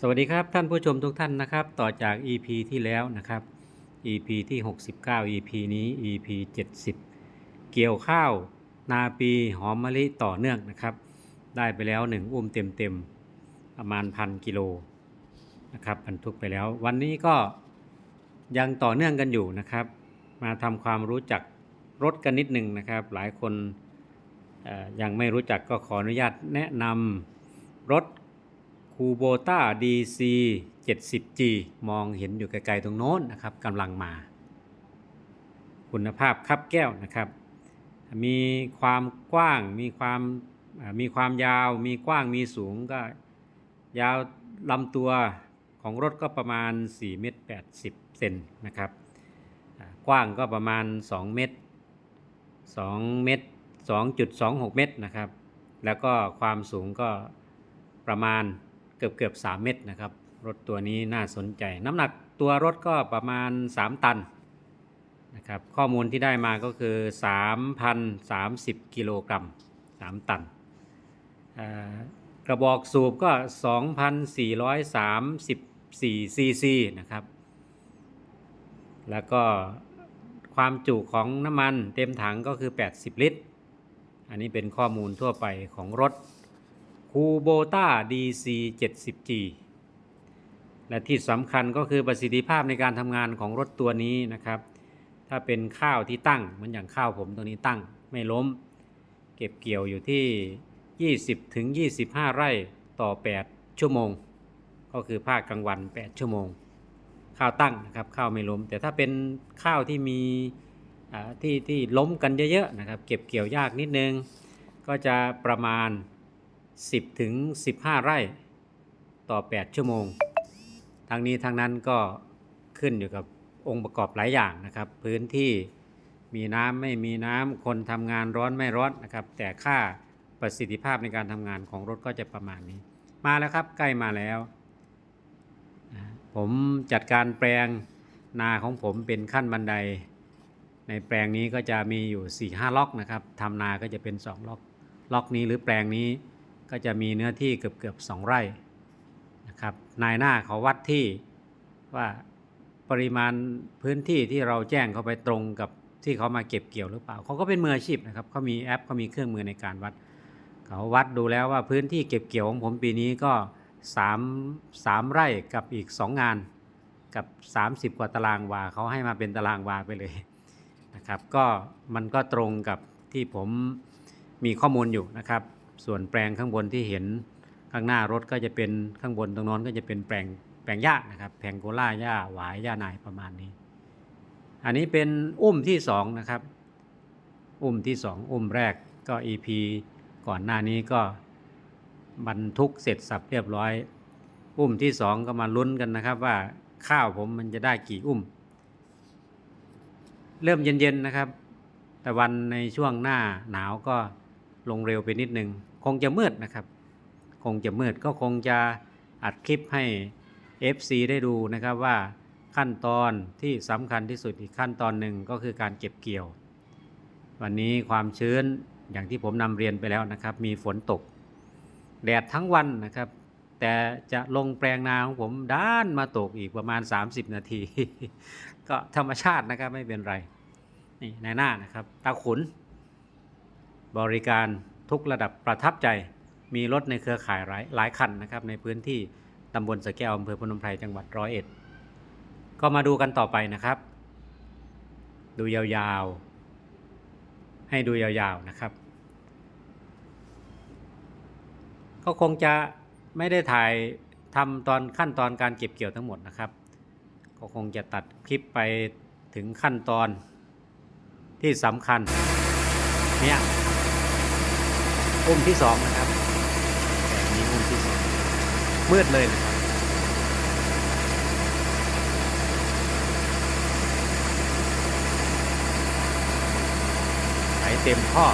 สวัสดีครับท่านผู้ชมทุกท่านนะครับ ต่อจาก EP ที่แล้วนะครับ EP ที่ 69 EP นี้ EP 70 เกี่ยวข้าวนาปีหอมมะลิต่อเนื่องนะครับ ได้ไปแล้ว 1 อุ้มเต็มๆประมาณพันกิโลนะครับบรรทุกไปแล้ว วันนี้ก็ยังต่อเนื่องกันอยู่นะครับ มาทำความรู้จักรถกันนิดหนึ่งนะครับ หลายคนยังไม่รู้จักก็ขออนุญาตแนะนำรถ คูโบต้า DC 70G มองเห็นอยู่ไกลๆตรงโน้นนะครับกำลังมา คุณภาพคับแก้วนะครับ มีความกว้างมีความมีความยาว มีกว้างมีสูงก็ยาวลำตัวของรถก็ประมาณ 4 เมตร 80 เซนนะครับ กว้างก็ประมาณ 2 เมตร 2 เมตร 2.26 เมตรนะครับ แล้วก็ความสูงก็ประมาณ เกือบเกือบ3เมตรนะครับ รถตัวนี้น่าสนใจ น้ำหนักตัวรถก็ประมาณ 3 ตันนะครับข้อมูลที่ได้มาก็คือ 3,030 กิโลกรัม 3 ตัน กระบอกสูบก็ 2,434 ซีซีนะครับ แล้วก็ความจุของน้ำมันเต็มถังก็คือ 80 ลิตร อันนี้เป็นข้อมูลทั่วไปของรถ คูโบต้า DC 70G และที่สำคัญก็คือประสิทธิภาพในการทำงานของรถตัวนี้นะครับ ถ้าเป็นข้าวที่ตั้งเหมือนอย่างข้าวผมตัวนี้ตั้งไม่ล้ม เก็บเกี่ยวอยู่ที่ 20ถึง25 ไร่ต่อ 8 ชั่วโมง ก็คือภาคกลางวัน 8 ชั่วโมง ข้าวตั้งนะครับข้าวไม่ล้ม แต่ถ้าเป็นข้าวที่มีที่ที่ล้มกันเยอะๆนะครับ เก็บเกี่ยวยากนิดนึง ก็จะประมาณ 10 ถึง 15 ไร่ต่อ 8 ชั่วโมง ทางนี้ทางนั้นก็ขึ้นอยู่กับองค์ประกอบหลายอย่างนะครับ พื้นที่มีน้ำไม่มีน้ำคนทำงานร้อนไม่ร้อนนะครับ แต่ค่าประสิทธิภาพในการทำงานของรถก็จะประมาณนี้ มาแล้วครับใกล้มาแล้ว ผมจัดการแปลงนาของผมเป็นขั้นบันได ในแปลงนี้ก็จะมีอยู่4-5ล็อกนะครับทำนาก็จะเป็น 2 ล็อก ล็อกนี้หรือแปลงนี้ ก็จะมีเนื้อที่เกือบเกือบๆ2ไร่นะครับนายหน้าเขาวัดที่ว่าปริมาณพื้นที่ที่เราแจ้งเขาไปตรงกับที่เขามาเก็บเกี่ยวหรือเปล่าเขาก็เป็นมืออาชีพนะครับเขามีแอปเขามีเครื่องมือในการวัด เขาวัดดูแล้วว่าพื้นที่เก็บเกี่ยวของผมปีนี้ก็3 3ไร่กับอีก 2 งานกับ 30 กว่าตารางวาเขาให้มาเป็นตารางวาไปเลยนะครับ ก็มันก็ตรงกับที่ผมมีข้อมูลอยู่นะครับ ส่วนแปลงข้างบนที่เห็นข้างหน้ารถก็จะเป็นข้างบนตรงโน้นก็จะเป็นแปลงแปลงหญ้านะครับแพงโกล่าหญ้าหวายหญ้านายประมาณนี้ อันนี้เป็นอุ้มที่สองนะครับ อุ้มที่สองอุ้มแรกก็ EP ก่อนหน้านี้ก็บรรทุกเสร็จสับเรียบร้อย อุ้มที่สองก็มาลุ้นกันนะครับว่าข้าวผมมันจะได้กี่อุ้ม เริ่มเย็นๆนะครับ แต่วันในช่วงหน้าหนาวก็ลงเร็วไปนิดนึง คงจะมืดนะครับ คงจะมืดก็คงจะอัดคลิปให้ FC ได้ดูนะครับว่าขั้นตอนที่สำคัญที่สุดอีกขั้นตอนหนึ่งก็คือการเก็บเกี่ยว วันนี้ความชื้นอย่างที่ผมนำเรียนไปแล้วนะครับ มีฝนตก แดดทั้งวันนะครับ แต่จะลงแปลงนาของผมด้านมาตกอีกประมาณ 30 นาที ก็ธรรมชาตินะครับไม่เป็นไร นี่ในหน้านะครับตาขุน บริการ ทุกระดับประทับใจมีรถในเครือข่ายหลายหลายคันนะครับในพื้นที่ตำบลสะแก้วอำเภอพนมไพรจังหวัดร้อยเอ็ด ก็มาดูกันต่อไปนะครับ ดูยาวๆ ให้ดูยาวๆนะครับ ก็คงจะไม่ได้ถ่ายทำตอนขั้นตอนการเก็บเกี่ยวทั้งหมดนะครับ ก็คงจะตัดคลิปไปถึงขั้นตอนที่สำคัญเนี่ย มุมที่สองนะครับแบบนี้มุมที่สองมืดเลยนะครับไหลเต็มข้อ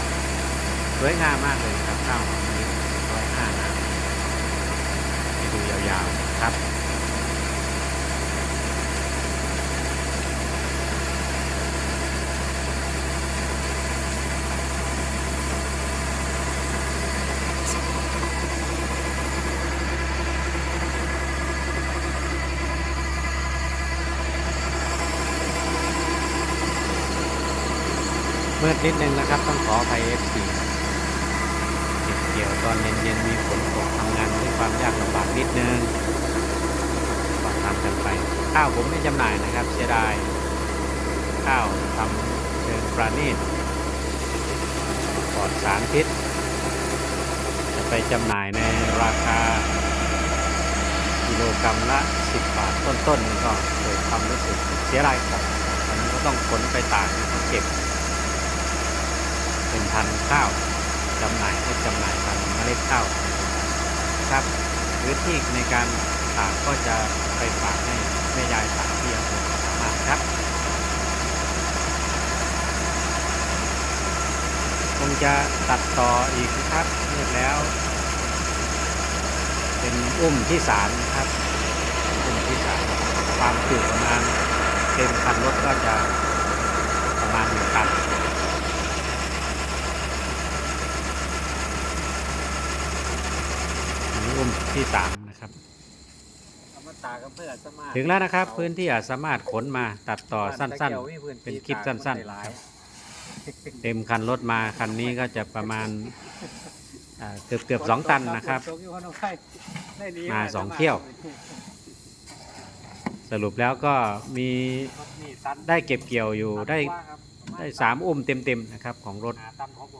สวยงามมากเลยครับข้าวนี้ร้อยห้าน้ำให้ดูยาวๆครับ นิดนึงนะครับ ต้องขออภัย FC เก็บเกี่ยวตอนเย็นๆมีฝนตกทำงานด้วยความยากลำบากนิดนึงก็ทำกันไปข้าวผมไม่จำหน่ายนะครับเสียดายข้าวทำเชิงประณีตปลอดสารพิษ จะไปจำหน่ายในราคากิโลกรัมละ 10 บาทต้นๆนี่ก็เกิดความรู้สึกเสียดายของอันนี้นก็ต้องขนไปตากแล้วก็เก็บ พันธุ์ข้าวจำหน่ายให้จำหน่ายพันธุ์เมล็ดข้าวครับพื้นที่ในการตากก็จะไปฝากให้แม่ยายตากที่อำเภอสามารถครับ คงจะตัดต่ออีกนะครับเรียบแล้ว เป็นอุ้มที่สามครับอุ้มที่สามความจุประมาณเต็มคันรถก็จะประมาณหนึ่งตันอันนี้อุ้ มที่สามนะครับเอามาตากกับเพื่อสมาร์ทถึงแล้วนะครับ พื้นที่อาจสามารถขนมาตัดต่อสั้นๆ เป็นคลิปสั้นๆครับเต็มคันรถมาคันนี้ก็จะประมาณอ่าเกือบเกือบๆสองตันนะครับ มาสองเที่ยว สรุปแล้วก็มีได้เก็บเกี่ยวอยู่ได้ได้สามอุ้มเต็มๆนะครับของรถ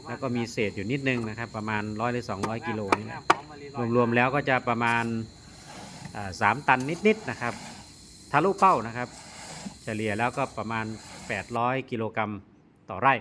แล้วก็มีเศษอยู่นิดนึงนะครับ ประมาณร้อยหรือสองร้อยกิโลนี่แหละ รวมๆแล้วก็จะประมาณสามตันนิดๆนะครับทะลุเป้านะครับ เฉลี่ยแล้วก็ประมาณ 800 กิโลกรัมต่อไร่